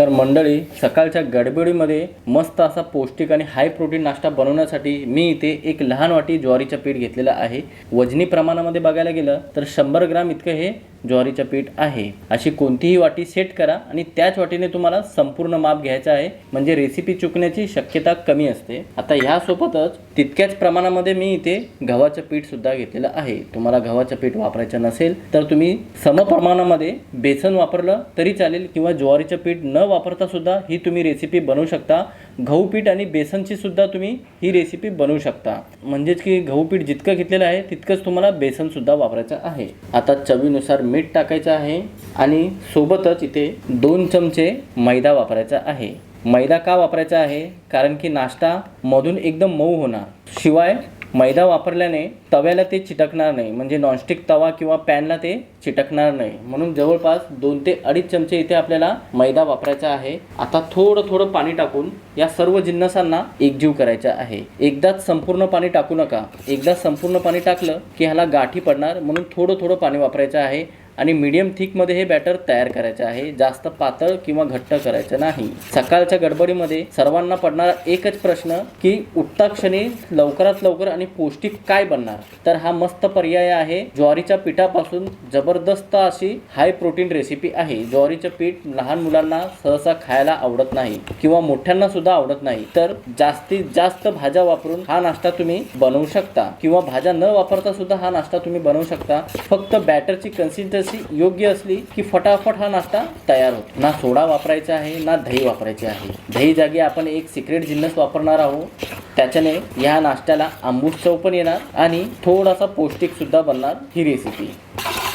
तर मंडळी सकाळच्या गडबडीमध्ये मस्त असा पौष्टिक आणि हाय प्रोटीन नाश्ता बनवण्यासाठी मी इथे एक लहान वाटी ज्वारीचं पीठ घेतलेलं आहे. वजनी प्रमाणामध्ये बघायला गेलं तर शंभर ग्राम इतकं हे ज्वारीचं पीठ आहे. अशी कोणतीही वाटी सेट करा आणि त्याच वाटीने तुम्हाला संपूर्ण माप घ्यायचं आहे. म्हणजे रेसिपी चुकण्याची शक्यता कमी असते. आता ह्यासोबतच तितक्याच प्रमाणामध्ये मी इथे गव्हाचं पीठ सुद्धा घेतलेलं आहे. तुम्हाला गव्हाचं पीठ वापरायचं नसेल तर तुम्ही समप्रमाणामध्ये बेसन वापरलं तरी चालेल किंवा ज्वारीचं पीठ न वापरता सुद्धा ही तुम्ही रेसिपी बनवू शकता. गहू पीठ आणि बेसनची सुद्धा तुम्ही ही रेसिपी बनवू शकता. म्हणजेच की गहू पीठ जितकं घेतलेलं आहे तितकंच तुम्हाला बेसनसुद्धा वापरायचं आहे. आता चवीनुसार मीठ टाकायचं आहे आणि सोबतच इथे दोन चमचे मैदा वापरायचा आहे. मैदा का वापरायचा आहे? कारण की नाश्ता मधून एकदम मऊ होणार. शिवाय मैदा वापरल्याने तव्याला ते चिटकणार नाही. म्हणजे नॉनस्टिक तवा किंवा पॅनला ते चिटकणार नाही. म्हणून जवळपास दोन ते अडीच चमचे इथे आपल्याला मैदा वापरायचा आहे. आता थोडं थोडं पाणी टाकून या सर्व जिन्नसांना एकजीव करायचा आहे. एकदाच संपूर्ण पाणी टाकू नका. एकदा संपूर्ण पाणी टाकलं की ह्याला गाठी पडणार. म्हणून थोडं थोडं पाणी वापरायचं आहे. आणि मीडियम थिकमध्ये हे बॅटर तयार करायचं आहे. जास्त पातळ किंवा घट्ट करायचं नाही. सकाळच्या गडबडीमध्ये सर्वांना पडणारा एकच प्रश्न की उठता क्षणी लवकरात लवकर आणि पौष्टिक काय बनणार? तर हा मस्त पर्याय आहे. ज्वारीच्या पिठापासून जबरदस्त अशी हाय प्रोटीन रेसिपी आहे. ज्वारीचं पीठ लहान मुलांना सहसा खायला आवडत नाही किंवा मोठ्यांना सुद्धा आवडत नाही. तर जास्तीत जास्त भाज्या वापरून हा नाश्ता तुम्ही बनवू शकता किंवा भाज्या न वापरता सुद्धा हा नाश्ता तुम्ही बनवू शकता. फक्त बॅटरची कन्सिस्टन्सी योग्य असली की फटाफट हा नाश्ता तयार होतो. ना सोडा वापरायचा आहे ना दही वापरायचे आहे. दही जागी आपण एक सिक्रेट जिन्नस वापरणार आहोत. त्याच्याने या नाश्त्याला आंबूस चव पण येणार आणि थोडासा पौष्टिक सुद्धा बनणार ही रेसिपी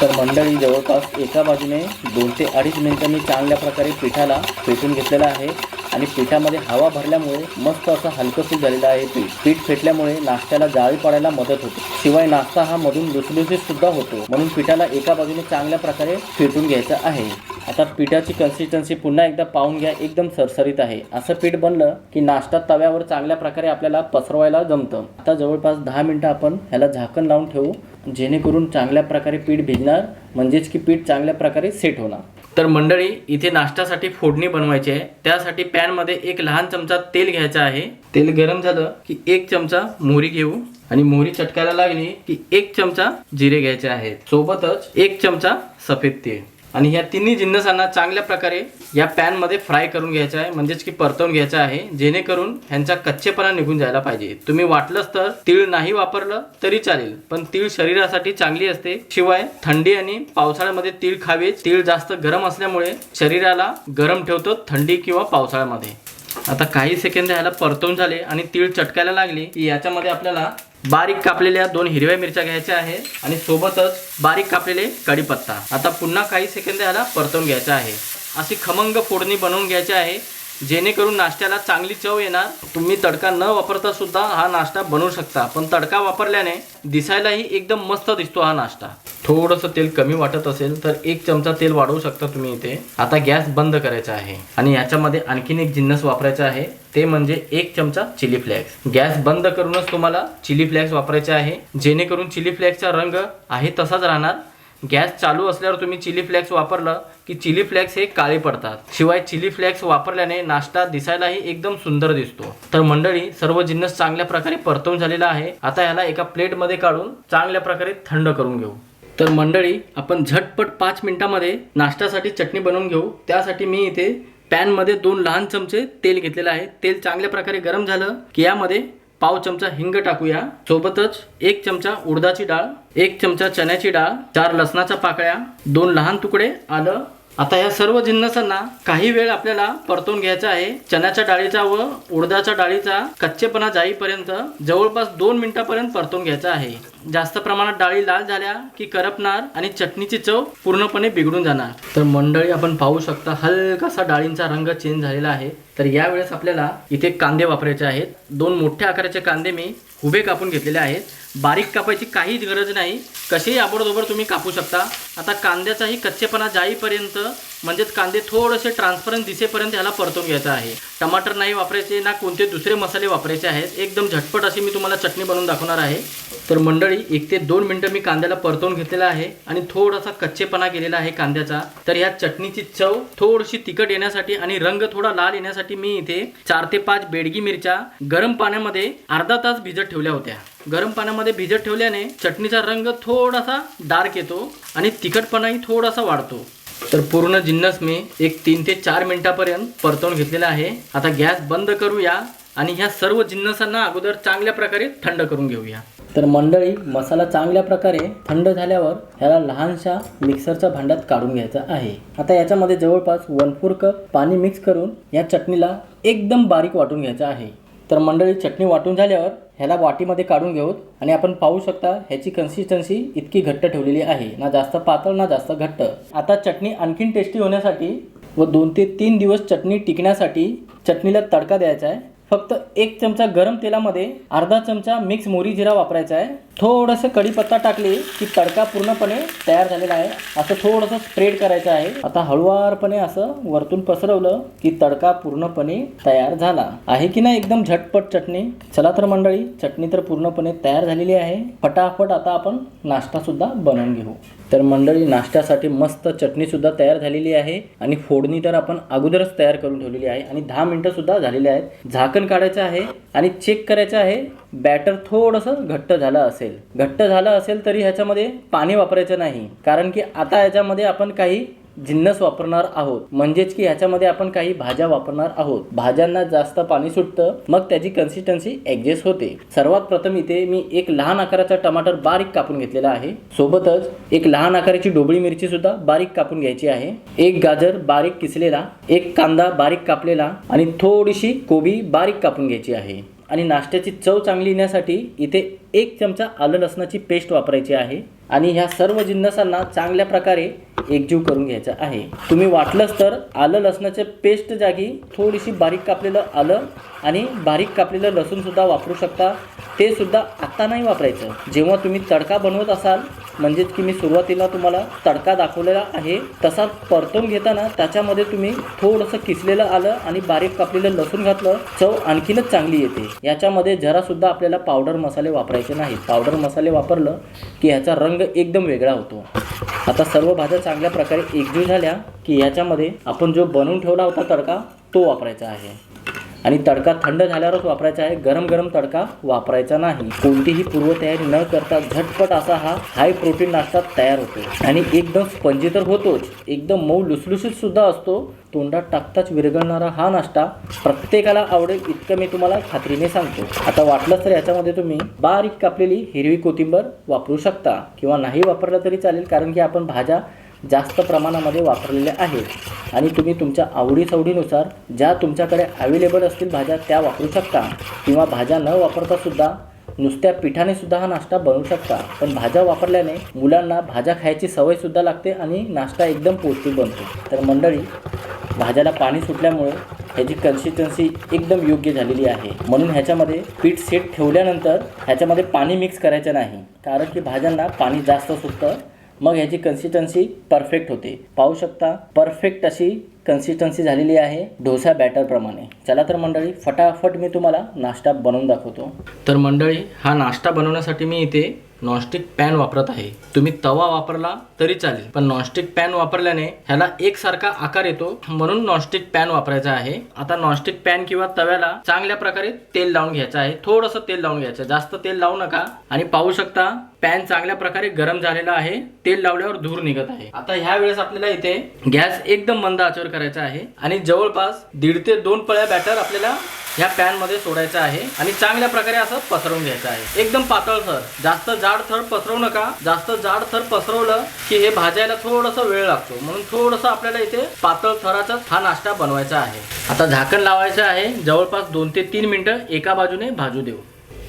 तर मंडळी जवळपास एका बाजूने दोन ते अडीच मिनिटांनी चांगल्या प्रकारे पिठाला पेटून घेतलेलं आहे. आणि पिठामध्ये हवा भरल्यामुळे मस्त असं हलकंफुल झालेलं आहे पीठ. पीठ फेटल्यामुळे नाश्त्याला जाळी पडायला मदत होते. शिवाय नाश्ता हा मधून लुसलुसीत सुद्धा होतो. म्हणून पिठाला एका बाजूने चांगल्या प्रकारे फेटून घ्यायचं आहे. आता पिठाची कन्सिस्टन्सी पुन्हा एकदा पाहून घ्या. एकदम सरसरीत आहे. असं पीठ बनलं की नाश्ता तव्यावर चांगल्या प्रकारे आपल्याला पसरवायला जमतं. आता जवळपास दहा मिनटं आपण ह्याला झाकण लावून ठेवू. जेणेकरून चांगल्या प्रकारे पीठ भिजणार. म्हणजेच की पीठ चांगल्या प्रकारे सेट होणार. तर मंडळी इथे नाश्त्यासाठी फोडणी बनवायची आहे. त्यासाठी पॅनमध्ये एक लहान चमचा तेल घ्यायचा आहे. तेल गरम झालं की एक चमचा मोहरी घेऊ. आणि मोहरी चटकायला लागली की एक चमचा जिरे घ्यायचे आहेत. सोबतच एक चमचा सफेद तेल आणि ह्या तिन्ही जिन्नसांना चांगल्या प्रकारे या पॅनमध्ये फ्राय करून घ्यायचं आहे. म्हणजेच की परतवून घ्यायचं आहे. जेणेकरून ह्यांचा कच्चेपणा निघून जायला पाहिजे. तुम्ही वाटलंच तर तीळ नाही वापरलं तरी चालेल. पण तीळ शरीरासाठी चांगली असते. शिवाय थंडी आणि पावसाळ्यामध्ये तीळ खावे. तीळ जास्त गरम असल्यामुळे शरीराला गरम ठेवतो थंडी किंवा पावसाळ्यामध्ये. आता काही सेकंद ह्याला परतवून झाले आणि तीळ चटकायला लागली. की याच्यामध्ये आपल्याला बारीक कापलेल्या दोन हिरव्या मिरच्या घ्यायच्या आहेत आणि सोबतच बारीक कापलेले कढीपत्ता. आता पुन्हा काही सेकंद ह्याला परतवून घ्यायचा आहे. अशी खमंग फोडणी बनवून घ्यायची आहे. जेणेकरून नाश्त्याला चांगली चव येणार. तुम्ही तडका न वापरता सुद्धा हा नाश्ता बनवू शकता. पण तडका वापरल्याने दिसायलाही एकदम मस्त दिसतो हा नाश्ता. थोडंसं तेल कमी वाटत असेल तर एक चमचा तेल वाढवू शकता तुम्ही इथे. आता गॅस बंद करायचा आहे. आणि याच्यामध्ये आणखीन एक जिन्नस वापरायचा आहे. ते म्हणजे एक चमचा चिली फ्लेक्स. गॅस बंद करूनच तुम्हाला चिली फ्लेक्स वापरायचे आहे. जेणेकरून चिली फ्लेक्सचा रंग आहे तसाच राहणार. गॅस चालू असल्यावर तुम्ही चिली फ्लेक्स वापरलं की चिली फ्लेक्स हे काळे पडतात. शिवाय चिली फ्लेक्स वापरल्याने नाश्ता दिसायलाही एकदम सुंदर दिसतो. तर मंडळी सर्व जिन्नस चांगल्या प्रकारे परतवून झालेला आहे. आता याला एका प्लेटमध्ये काढून चांगल्या प्रकारे थंड करून घेऊ. तर मंडळी आपण झटपट पाच मिनिटामध्ये नाश्त्यासाठी चटणी बनवून घेऊ. त्यासाठी मी इथे पॅनमध्ये दोन लहान चमचे तेल घेतलेलं आहे. तेल चांगल्या प्रकारे गरम झालं की यामध्ये पाव चमचा हिंग टाकूया. सोबतच एक चमचा उडदाची डाळ एक चमचा चण्याची डाळ चार लसणाच्या पाकळ्या दोन लहान तुकडे आलं आता या सर्व जिन्नसांना काही वेळ आपल्याला परतून घ्यायचा आहे. चण्याच्या डाळीचा व उडदाच्या डाळीचा कच्चेपणा जाईपर्यंत जवळपास दोन मिनिटापर्यंत परतून घ्यायचा आहे. जास्त प्रमाणात डाळी लाल झाल्या की करपणार आणि चटणीची चव पूर्णपणे बिघडून जाणार. तर मंडळी आपण पाहू शकता हलकासा डाळींचा रंग चेंज झालेला आहे. तर यावेळेस आपल्याला इथे कांदे वापरायचे आहेत. दोन मोठ्या आकाराचे कांदे मी उभे कापून घेतलेले आहेत. बारीक कापायची काहीच गरज नाही. कसेही आबडधोबड तुम्ही कापू शकता. आता कांद्याचाही कच्चेपणा जाईपर्यंत म्हणजेच कांदे थोडेसे ट्रान्सपरंट दिसेपर्यंत ह्याला परतून घ्यायचं आहे. टमाटर नाही वापरायचे ना कोणते दुसरे मसाले वापरायचे आहेत एकदम झटपट अशी मी तुम्हाला चटणी बनवून दाखवणार आहे. तर मंडळी एक ते दोन मिनटं मी कांद्याला परतवून घेतलेला आहे आणि थोडासा कच्चेपणा केलेला आहे कांद्याचा. तर ह्या चटणीची चव थोडीशी तिखट येण्यासाठी आणि रंग थोडा लाल येण्यासाठी मी इथे चार ते पाच बेडगी मिरच्या गरम पाण्यामध्ये अर्धा तास भिजत ठेवल्या होत्या. गरम पाण्यामध्ये भिजत ठेवल्याने चटणीचा रंग थोडासा डार्क येतो आणि तिखटपणाही थोडासा वाढतो. तर पूर्ण जिन्नस मी एक तीन ते चार मिनिटापर्यंत परतवून घेतलेला आहे. आता गॅस बंद करूया आणि ह्या सर्व जिन्नसांना अगोदर चांगल्या प्रकारे थंड करून घेऊया. तर मंडळी मसाला चांगल्या प्रकारे थंड झाल्यावर ह्याला लहानशा मिक्सरच्या भांड्यात काढून घ्यायचा आहे. आता याच्यामध्ये जवळपास वन फोर कप पाणी मिक्स करून या चटणीला एकदम बारीक वाटून घ्यायचं आहे. तर मंडळी चटणी वाटून झाल्यावर ह्याला वाटीमध्ये काढून घेऊत आणि आपण पाहू शकता ह्याची कन्सिस्टन्सी इतकी घट्ट ठेवलेली आहे. ना जास्त पातळ ना जास्त घट्ट. आता चटणी आणखीन टेस्टी होण्यासाठी व दोन ते तीन दिवस चटणी टिकण्यासाठी चटणीला तडका द्यायचा आहे. फक्त एक चमचा गरम तेलामध्ये अर्धा चमचा मिक्स मोरी जिरा वापरायचा आहे. थोडंसं कढीपत्ता टाकली की तडका पूर्णपणे तयार झालेला आहे. असं थोडंसं स्प्रेड करायचं आहे. आता हळुवारपणे असं वरतून पसरवलं की तडका पूर्णपणे तयार झाला. आहे की नाही एकदम झटपट चटणी? चला तर मंडळी चटणी तर पूर्णपणे तयार झालेली आहे. फटाफट आता आपण नाश्ता सुद्धा बनवून घेऊ. तर मंडळी नाश्त्यासाठी मस्त चटणी सुद्धा तयार झालेली आहे आणि फोडणी तर आपण अगोदरच तयार करून ठेवलेली आहे आणि दहा मिनटं सुद्धा झालेली आहेत. झाकण काढायचं आहे आणि चेक करायचं आहे बॅटर थोडंसं घट्ट झालं असेल. घट्ट झालं असेल तरी ह्याच्यामध्ये पाणी वापरायचं नाही. कारण की आता ह्याच्यामध्ये आपण काही जिन्नस वापरणार आहोत. म्हणजेच की ह्याच्यामध्ये आपण काही भाज्या वापरणार आहोत. भाज्यांना जास्त पाणी सुटतं मग त्याची कन्सिस्टन्सी ऍडजस्ट होते. सर्वात प्रथम इथे मी एक लहान आकाराचा टमाटर बारीक कापून घेतलेला आहे. सोबतच एक लहान आकाराची डोबळी मिरची सुद्धा बारीक कापून घ्यायची आहे. एक गाजर बारीक किसलेला एक कांदा बारीक कापलेला आणि थोडीशी कोबी बारीक कापून घ्यायची आहे. आणि नाश्त्याची चव चांगली येण्यासाठी इथे एक चमचा आलं लसणाची पेस्ट वापरायची आहे. आणि ह्या सर्व जिन्नसांना चांगल्या प्रकारे एकजीव करून घ्यायचं आहे. तुम्ही वाटलंच तर आलं लसणाच्या पेस्ट जागी थोडीशी बारीक कापलेलं आलं आणि बारीक कापलेलं लसूणसुद्धा वापरू शकता. ते सुद्धा आता नाही वापरायचं. जेव्हा तुम्ही तडका बनवत असाल म्हणजेच की मी सुरुवातीला तुम्हाला तडका दाखवलेला आहे. तसा परतून घेताना त्याच्यामध्ये तुम्ही थोडंसं किसलेलं आलं आणि बारीक कापलेलं लसूण घातलं. चव आणखीनच चांगली येते. याच्यामध्ये जरासुद्धा आपल्याला पावडर मसाले वापरायचे नाहीत. पावडर मसाले वापरलं की ह्याचा रंग एकदम वेगळा होतो. आता सर्व भाज्या चांगल्या प्रकारे एकजीव झाल्या की याच्यामध्ये आपण जो बनवून ठेवला होता तडका तो वापरायचा आहे. आणि तडका थंड झाल्यावरच वापरायचा आहे. गरम गरम तडका वापरायचा नाही. कोणतीही पूर्वतयारी न करता झटपट असा हा हाय प्रोटीन नाश्ता तयार होतो. आणि एकदम स्पंजी तर होतोच. एकदम मऊ लुसलुसीत सुद्धा असतो. तोंडात टाकताच विरघळणारा हा नाश्ता प्रत्येकाला आवडेल इतकं मी तुम्हाला खात्रीने सांगतो. आता वाटलंच तर याच्यामध्ये तुम्ही बारीक कापलेली हिरवी कोथिंबर वापरू शकता. किंवा नाही वापरलं तरी चालेल कारण की आपण भाज्या जास्त प्रमाणामध्ये वापरलेल्या आहेत. आणि तुम्ही तुमच्या आवडीसवडीनुसार ज्या तुमच्याकडे अवेलेबल असतील भाज्या त्या वापरू शकता. किंवा भाज्या न वापरता सुद्धा नुसत्या पिठाने सुद्धा हा नाश्ता बनवू शकता. पण भाज्या वापरल्याने मुलांना भाज्या खायची सवय सुद्धा लागते आणि नाश्ता एकदम पौष्टिक बनतो. तर मंडळी भाज्याला पाणी सुटल्यामुळे ह्याची कन्सिस्टन्सी एकदम योग्य झालेली आहे. म्हणून ह्याच्यामध्ये पीठ सेट ठेवल्यानंतर ह्याच्यामध्ये पाणी मिक्स करायचं नाही. कारण की भाज्यांना पाणी जास्त सुटतं. मग ह्याची कन्सिस्टन्सी परफेक्ट होते. पाहू शकता परफेक्ट अशी कन्सिस्टन्सी झालेली आहे डोसा बॅटरप्रमाणे चला तर मंडळी फटाफट मी तुम्हाला नाश्ता बनवून दाखवतो. तर मंडळी हा नाश्ता बनवण्यासाठी मी इथे नॉनस्टिक पॅन वापरत आहे. तुम्ही तवा वापरला तरी चालेल पण नॉनस्टिक पॅन वापरल्याने ह्याला एकसारखा आकार येतो म्हणून नॉनस्टिक पॅन वापरायचा आहे. आता नॉनस्टिक पॅन किंवा तव्याला चांगल्या प्रकारे तेल लावून घ्यायचं आहे. थोडंसं तेल लावून घ्यायचं जास्त तेल लावू नका. आणि पाहू शकता पॅन चांगल्या प्रकारे गरम झालेला आहे तेल लावल्यावर धूर निघत आहे. आता ह्या वेळेस आपल्याला इथे गॅस एकदम मंद आचर करायचा आहे आणि जवळपास दीड ते दोन पळ्या बॅटर आपल्याला ह्या पॅनमध्ये सोडायचं आहे आणि चांगल्या प्रकारे असं पसरवून घ्यायचं आहे. एकदम पातळ थर. जास्त जाड थर पसरवू नका. जास्त जाड थर पसरवलं की हे भाजायला थोडंसं वेळ लागतो. म्हणून थोडंसं आपल्याला इथे पातळ थराचा हा नाश्ता बनवायचा आहे. आता झाकण लावायचं आहे. जवळपास दोन ते तीन मिनिटं एका बाजूने भाजू देऊ.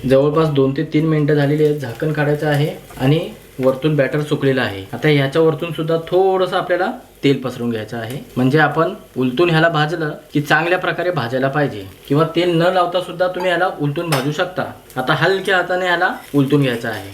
जवळपास दोन ते तीन मिनिटं झालेली आहेत. झाकण काढायचं आहे आणि वरतून बॅटर सुकलेलं आहे. आता ह्याच्या वरतून सुद्धा थोडंसं आपल्याला तेल पसरून घ्यायचं आहे. म्हणजे आपण उलटून ह्याला भाजलं की चांगल्या प्रकारे भाजायला पाहिजे. किंवा तेल न लावता सुद्धा तुम्ही ह्याला उलटून भाजू शकता. आता हलक्या हाताने ह्याला उलटून घ्यायचं आहे.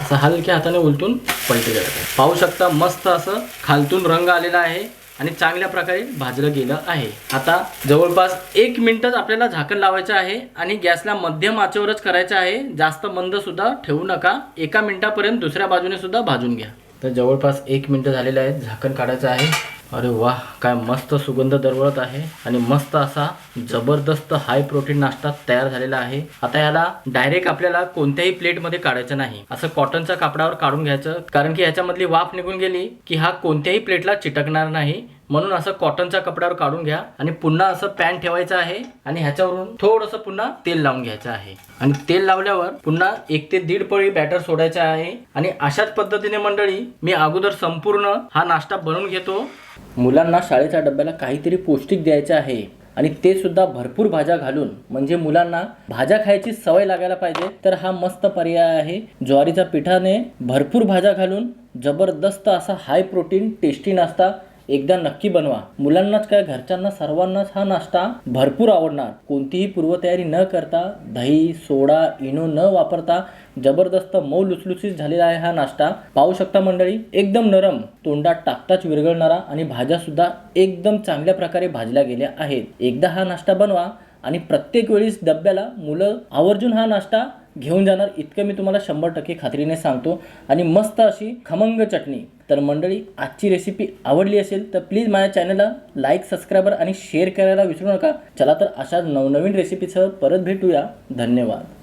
असं हलक्या हाताने उलटून पलटी पाहू शकता मस्त असं खालतून रंग आलेला आहे. आणि चांगल्या प्रकारे भाजलं गेलं आहे. आता जवळपास एक मिनटच आपल्याला झाकण लावायचं आहे आणि गॅसला मध्यम आचेवरच करायचं आहे. जास्त मंद सुद्धा ठेवू नका. एका मिनटापर्यंत दुसऱ्या बाजूने सुद्धा भाजून घ्या. तर जवळपास एक मिनटं झालेलं आहे. झाकण काढायचं आहे. अरे वाह काय मस्त सुगंध दरवळत आहे. आणि मस्त असा जबरदस्त हाय प्रोटीन नाश्ता तयार झालेला आहे. आता याला डायरेक्ट आपल्याला कोणत्याही प्लेटमध्ये काढायचं नाही. असं कॉटनच्या कापडावर काढून घ्यायचं. कारण की ह्याच्यामधली वाफ निघून गेली की हा कोणत्याही प्लेटला चिटकणार नाही. म्हणून असं कॉटनच्या कपड्यावर काढून घ्या आणि पुन्हा असं पॅन ठेवायचं आहे आणि ह्याच्यावरून थोडंसं पुन्हा तेल लावून घ्यायचं आहे. आणि तेल लावल्यावर पुन्हा एक ते दीड पळी बॅटर सोडायचं आहे. आणि अशाच पद्धतीने मंडळी मी अगोदर संपूर्ण हा नाश्ता बनवून घेतो. मुलांना शाळेच्या डब्याला काहीतरी पौष्टिक द्यायचं आहे. आणि ते सुद्धा भरपूर भाज्या घालून म्हणजे मुलांना भाज्या खायची सवय लागायला पाहिजे तर हा मस्त पर्याय आहे. ज्वारीच्या पिठाने भरपूर भाज्या घालून जबरदस्त असा हाय प्रोटीन टेस्टी नाश्ता एकदा नक्की बनवा. मुलांनाच काय घरच्यांना सर्वांनाच हा नाश्ता भरपूर आवडणार. कोणतीही पूर्वतयारी न करता दही सोडा इनो न वापरता जबरदस्त मऊ लुसलुसीत झालेला आहे हा नाश्ता. पाहू शकता मंडळी एकदम नरम तोंडात टाकताच विरघळणारा आणि भाज्या सुद्धा एकदम चांगल्या प्रकारे भाजल्या गेल्या आहेत. एकदा हा नाश्ता बनवा आणि प्रत्येक वेळीस डब्याला मुलं आवर्जून हा नाश्ता घेऊन जाणार. इतकं मी तुम्हाला शंभर टक्के खात्रीने सांगतो. आणि मस्त अशी खमंग चटणी. तर मंडळी आजची रेसिपी आवडली असेल तर प्लीज माझ्या चॅनलला लाईक सबस्क्राईबर आणि शेअर करायला विसरू नका. चला तर अशा नवनवीन रेसिपीसह परत भेटूया. धन्यवाद.